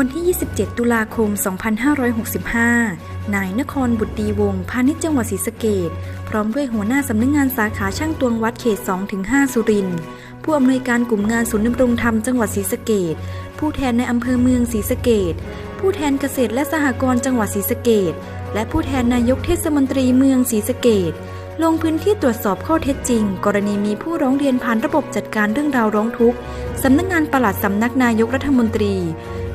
วันที่ 27 ตุลาคม 2565 นายนครบุตรดีวงศ์พาณิชย์จังหวัดศรีสะเกดพร้อมด้วยหัวหน้าสำนักงงานสาขาช่างตวงวัดเขต 2-5 สุรินทร์ผู้อำนวยการกลุ่มงานศูนย์ดำรงธรรมจังหวัดศรีสะเกดผู้แทนในอำเภอเมืองศรีสะเกดผู้แทนเกษตรและสหกรณ์จังหวัดศรีสะเกดและผู้แทนนายกเทศมนตรีเมืองศรีสะเกดลงพื้นที่ตรวจสอบข้อเท็จจริง กรณีมีผู้ร้องเรียนผ่านระบบจัดการเรื่องราวร้องทุกข์สำนักงานปลัดสำนักนายกรัฐมนตรี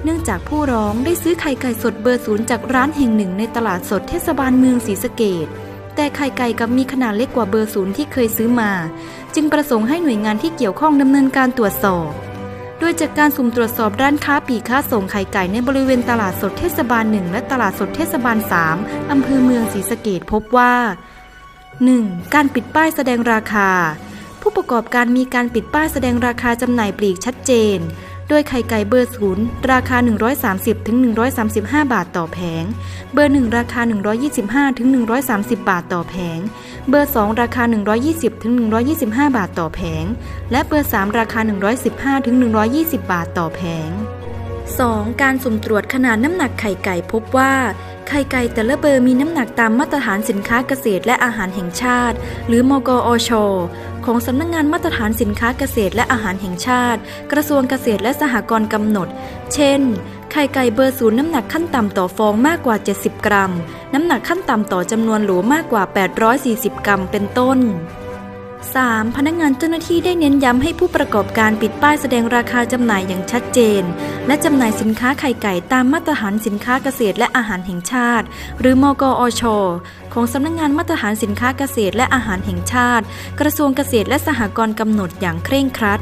เนื่องจากผู้ร้องได้ซื้อไข่ไก่สดเบอร์ศูนย์จากร้านแห่งหนึ่งในตลาดสดเทศบาลเมืองศรีสะเกดแต่ไข่ไก่กับมีขนาดเล็กกว่าเบอร์ศูนย์ที่เคยซื้อมา จึงประสงค์ให้หน่วยงานที่เกี่ยวข้องดำเนินการตรวจสอบ โดยจากการสุ่มตรวจสอบร้านค้าปลีกค้าส่งไข่ไก่ในบริเวณตลาดสดเทศบาลหนึ่งและตลาดสดเทศบาลสามอำเภอเมืองศรีสะเกดพบว่า 1. การปิดป้ายแสดงราคา ผู้ประกอบการมีการปิดป้ายแสดงราคาจำหน่ายปลีกชัดเจน โดยไข่ไก่เบอร์ศูนย์ราคา 130-135 บาทต่อแผง เบอร์ 1 ราคา 125-130 บาทต่อแผง เบอร์ 2 ราคา 120-125 บาทต่อแผง และเบอร์ 3 ราคา 115-120 บาทต่อแผง 2. การสุ่มตรวจขนาดน้ำหนักไข่ไก่พบว่า ไข่ไก่แต่ละเบอร์มีน้ำหนักตามมาตรฐานสินค้าเกษตรและอาหารแห่งชาติ หรือมกอช ของสำนักงงานมาตรฐานสินค้าเกษตรและอาหารแห่งชาติ กระทรวงเกษตรและสหกรณ์กำหนด เช่น ไข่ไก่เบอร์ศูนย์น้ำหนักขั้นต่ำต่อฟองมากกว่า 70 กรัม น้ำหนักขั้นต่ำต่อจำนวนโหลมากกว่า 840 กรัม เป็นต้น 3. พนักงานเจ้าหน้าที่ได้เน้นย้ำให้ผู้ประกอบการปิดป้ายแสดงราคาจำหน่ายอย่างชัดเจน และจำหน่ายสินค้าไข่ไก่ตามมาตรฐานสินค้าเกษตรและอาหารแห่งชาติ หรือมกอช ของสำนักงานมาตรฐานสินค้าเกษตรและอาหารแห่งชาติ กระทรวงเกษตรและสหกรณ์กำหนดอย่างเคร่งครัด